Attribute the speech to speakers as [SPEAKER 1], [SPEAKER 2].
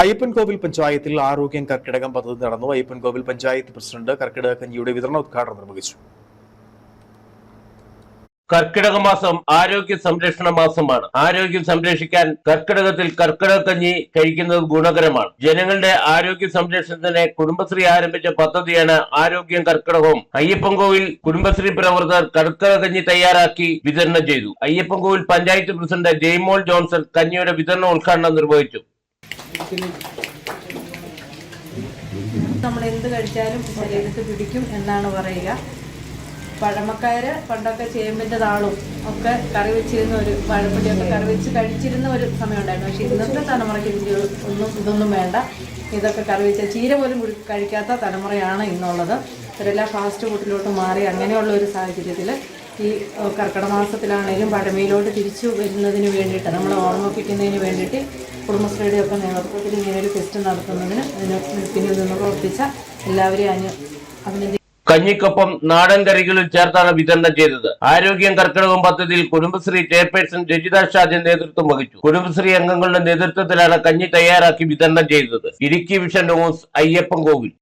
[SPEAKER 1] അയ്യപ്പൻകോവിൽ പഞ്ചായത്തിൽ ആരോഗ്യം കർക്കിടകം പദ്ധതി നടന്നു. അയ്യപ്പൻകോവിൽ പഞ്ചായത്ത് പ്രസിഡന്റ് കർക്കിടക കഞ്ഞിയുടെ വിതരണ ഉദ്ഘാടനം നിർവഹിച്ചു.
[SPEAKER 2] കർക്കിടക മാസം ആരോഗ്യ സംരക്ഷണ മാസമാണ്. ആരോഗ്യം സംരക്ഷിക്കാൻ കർക്കിടകത്തിൽ കർക്കിടക കഞ്ഞി കഴിക്കുന്നത് ഗുണകരമാണ്. ജനങ്ങളുടെ ആരോഗ്യ സംരക്ഷണത്തിന് കുടുംബശ്രീ ആരംഭിച്ച പദ്ധതിയാണ് ആരോഗ്യം കർക്കിടകവും. അയ്യപ്പൻകോവിൽ കുടുംബശ്രീ പ്രവർത്തകർ കർക്കിടക കഞ്ഞി തയ്യാറാക്കി വിതരണം ചെയ്തു. അയ്യപ്പൻകോവിൽ പഞ്ചായത്ത് പ്രസിഡന്റ് ജെയ്മോൾ ജോൺസൺ കഞ്ഞിയുടെ വിതരണ ഉദ്ഘാടനം നിർവഹിച്ചു.
[SPEAKER 3] നമ്മൾ എന്ത് കഴിച്ചാലും ശരീരത്തിൽ പിടിക്കും എന്നാണ് പറയുക. പഴമക്കാര് പണ്ടൊക്കെ ചേമ്പിന്റെ താളും ഒക്കെ കറി വെച്ചിരുന്ന ഒരു വാഴപ്പൊടിയൊക്കെ കറി വെച്ച് കഴിച്ചിരുന്ന ഒരു സമയം ഉണ്ടായിരുന്നു പക്ഷേ ഇന്നത്തെ തലമുറയ്ക്ക് ഒന്നും ഇതൊന്നും വേണ്ട. ഇതൊക്കെ കറി വെച്ച ചീര പോലും കഴിക്കാത്ത തലമുറയാണ് ഇന്നുള്ളത്. ഇവരെല്ലാം ഫാസ്റ്റ് ഫുഡിലോട്ട് മാറി അങ്ങനെയുള്ള ഒരു സാഹചര്യത്തിൽ ഈ കർക്കിടക മാസത്തിലാണെങ്കിലും പഴമയിലോട്ട് തിരിച്ചു വരുന്നതിന് വേണ്ടിയിട്ട് നമ്മൾ ഓർമ്മിപ്പിക്കുന്നതിന് വേണ്ടിയിട്ട് കുടുംബശ്രീയുടെ ഒക്കെ നേതൃത്വത്തിൽ ഇങ്ങനെ ഒരു ഫെസ്റ്റ് നടത്തുന്നതിന് അതിന് പിന്നിൽ നിന്ന് പ്രവർത്തിച്ച എല്ലാവരെയും അനു
[SPEAKER 2] കഞ്ഞിക്കൊപ്പം നാടൻ കറികളിൽ ചേർത്താണ് വിതരണം ചെയ്തത്. ആരോഗ്യം കർക്കിടകം പദ്ധതിയിൽ കുടുംബശ്രീ ചെയർപേഴ്സൺ രജിത ഷാജൻ നേതൃത്വം വഹിച്ചു. കുടുംബശ്രീ അംഗങ്ങളുടെ നേതൃത്വത്തിലാണ് കഞ്ഞി തയ്യാറാക്കി വിതരണം ചെയ്തത്. Idukki vision news Ayyappan Kovil